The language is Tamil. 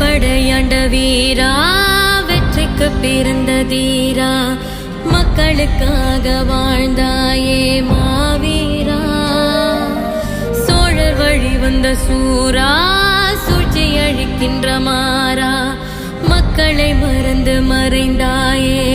படையாண்ட வீரா வெற்றிக்கு பிறந்த தீரா மக்களுக்காக வாழ்ந்தாயே மாவீரா. சோழர் வழி வந்த சூரா சூழ்ச்சி அழிக்கின்ற மாறா மக்களை மறந்து மறைந்தாயே